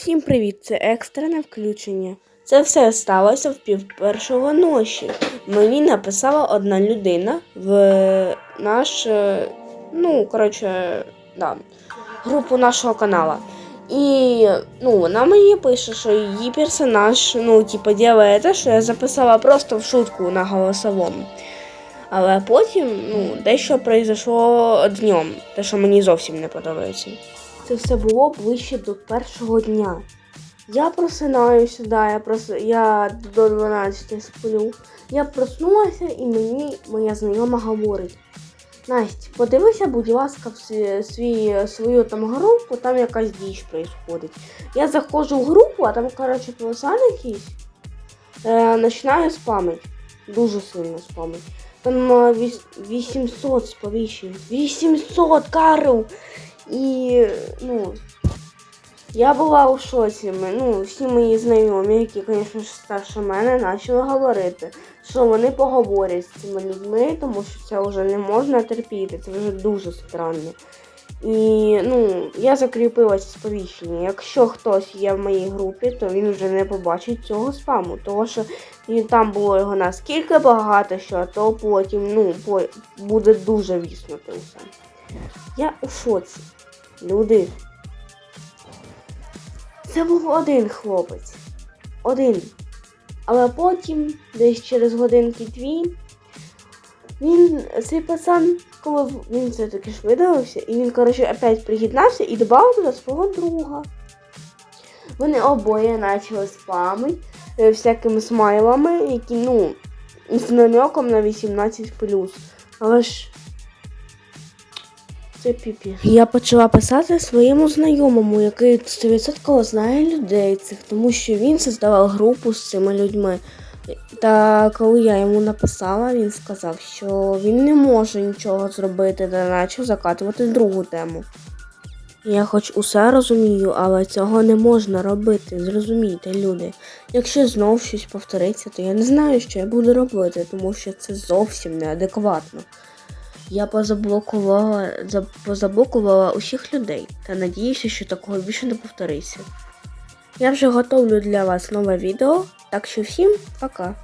Всім привіт! Це екстрене включення. Це все сталося в пів першого ночі. Мені написала одна людина в наш, е, ну, коротше, да, групу нашого канала. І ну, вона мені пише, що її персонаж, ну, типу, ділає те, що я записала просто в шутку на голосовому. Але потім, ну, дещо произошло днем, те, що мені зовсім не подобається. Це все було ближче до першого дня. Я просинаюся, да, я прос... я до 12 сплю. Я проснулася і мені моя знайома говорить. Настя, подивися, будь ласка, в свій, свою там групу, там якась діч происходить. Я заходжу в групу, а там, коротше, пацан якийсь е, починає спамить. Дуже сильно спамить. Там е, віс- 800 сповіщень. 800, Карл! І, ну, я була у шоці. Ну, всі мої знайомі, які, звісно старше мене, почали говорити, що вони поговорять з цими людьми, тому що це вже не можна терпіти, це вже дуже странно. І ну, я закріпила сповіщення. Якщо хтось є в моїй групі, то він вже не побачить цього спаму, тому що там було його наскільки багато, що то потім ну, буде дуже віснути усе. Я у шоці. Люди. Це був один хлопець. Один. Але потім, десь через годинки дві, він, цей пацан, коли він все-таки ж видалився, і він, коротше, опять приєднався і додав туди свого друга. Вони обоє почали спамити е, всякими смайлами, які, ну, з намеком на 18 Але ж це піпі. Я почала писати своєму знайомому, який 100% знає людей цих, тому що він создавав групу з цими людьми. Та коли я йому написала, він сказав, що він не може нічого зробити почав закатувати другу тему. Я хоч усе розумію, але цього не можна робити. Зрозумійте, люди. Якщо знов щось повториться, то я не знаю, що я буду робити, тому що це зовсім неадекватно. Я позаблокувала, за- позаблокувала усіх людей та надіюся, що такого більше не повториться. Я вже готовлю для вас нове відео, так що всім пока!